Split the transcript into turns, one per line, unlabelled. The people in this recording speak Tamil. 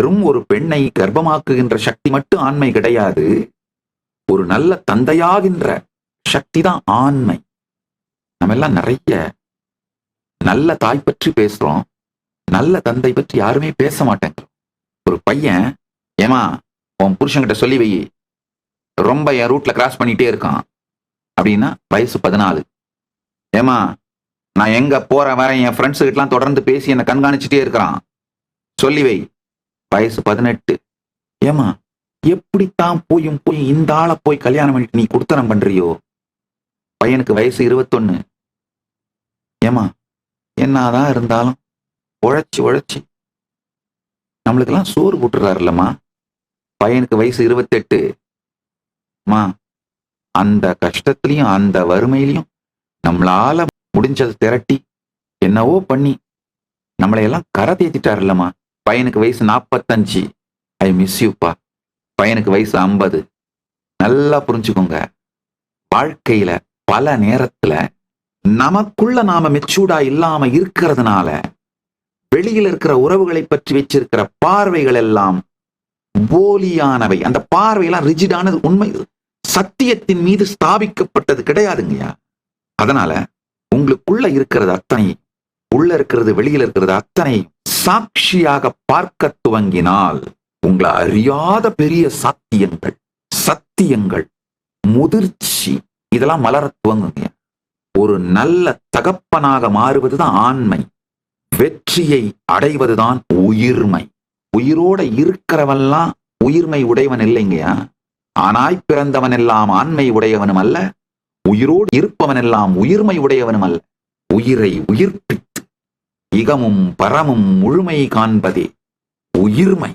வெறும் ஒரு பெண்ணை கர்ப்பமாக்குகின்ற சக்தி மட்டும் ஆண்மை கிடையாது. ஒரு நல்ல தந்தையாகின்ற சக்தி தான் ஆண்மை. நம்ம எல்லாம் நிறைய நல்ல தாய் பற்றி பேசுறோம். நல்ல தந்தை பற்றி யாருமே பேச மாட்டேங்கிறோம். ஒரு பையன் ஏமா உன் புருஷன்கிட்ட சொல்லி வை. ரொம்ப என் ரூட்ல கிராஸ் பண்ணிட்டே இருக்கான். அப்படின்னா வயசு பதினாலு. ஏமா நான் எங்க போற வரேன் என் ஃப்ரெண்ட்ஸுகிட்டலாம் தொடர்ந்து பேசி என்னை கண்காணிச்சுட்டே இருக்கிறான். சொல்லி வை. வயசு பதினெட்டு. ஏமா எப்படித்தான் போயும் போய் இந்த ஆளை போய் கல்யாணம் பண்ணிட்டு நீ கொடுத்தனம் பண்றியோ? பையனுக்கு வயசு இருபத்தொன்னு. ஏமா என்னதான் இருந்தாலும் உழைச்சி உழைச்சி நம்மளுக்கெல்லாம் சோறு போட்டுறாருல்லம்மா. பையனுக்கு வயசு இருபத்தெட்டு. மா அந்த கஷ்டத்துலயும் அந்த வறுமையிலையும் நம்மளால முடிஞ்சதை திரட்டி என்னவோ பண்ணி நம்மளையெல்லாம் கரை தேத்திட்டாருல்லம்மா. பையனுக்கு வயசு நாற்பத்தஞ்சு ஐ மிஸ் யூப்பா பையனுக்கு வயசு ஐம்பது. நல்லா புரிஞ்சுக்கோங்க. வாழ்க்கையில பல நேரத்துல நமக்குள்ள நாம மெச்சூர்டா இல்லாம இருக்கிறதுனால வெளியில இருக்கிற உறவுகளை பற்றி வச்சிருக்கிற பார்வைகள் எல்லாம் போலியானவை. அந்த பார்வையெல்லாம் ரிஜிடானது உண்மை. சத்தியத்தின் மீது ஸ்தாபிக்கப்பட்டது கிடையாதுங்கய்யா அதனால உங்களுக்குள்ள இருக்கிறது அத்தனை உள்ள இருக்கிறது வெளியில இருக்கிறது அத்தனை சாட்சியாக பார்க்க துவங்கினால் உங்களை அறியாத பெரிய சாத்தியங்கள் சத்தியங்கள் முதிர்ச்சி இதெல்லாம் மலர துவங்குங்க. ஒரு நல்ல தகப்பனாக மாறுவதுதான் ஆண்மை. வெற்றியை அடைவதுதான் உயிர்மை. உயிரோட இருக்கிறவன்லாம் உயிர்மை உடையவன் இல்லைங்கயா ஆனாய் பிறந்தவன் எல்லாம் ஆண்மை உடையவனும் அல்ல உயிரோடு இருப்பவன் எல்லாம் உயிர்மை உடையவனும் அல்ல. உயிரை உயிர்ப்பித்து இகமும் பரமும் முழுமை காண்பதே உயிர்மை.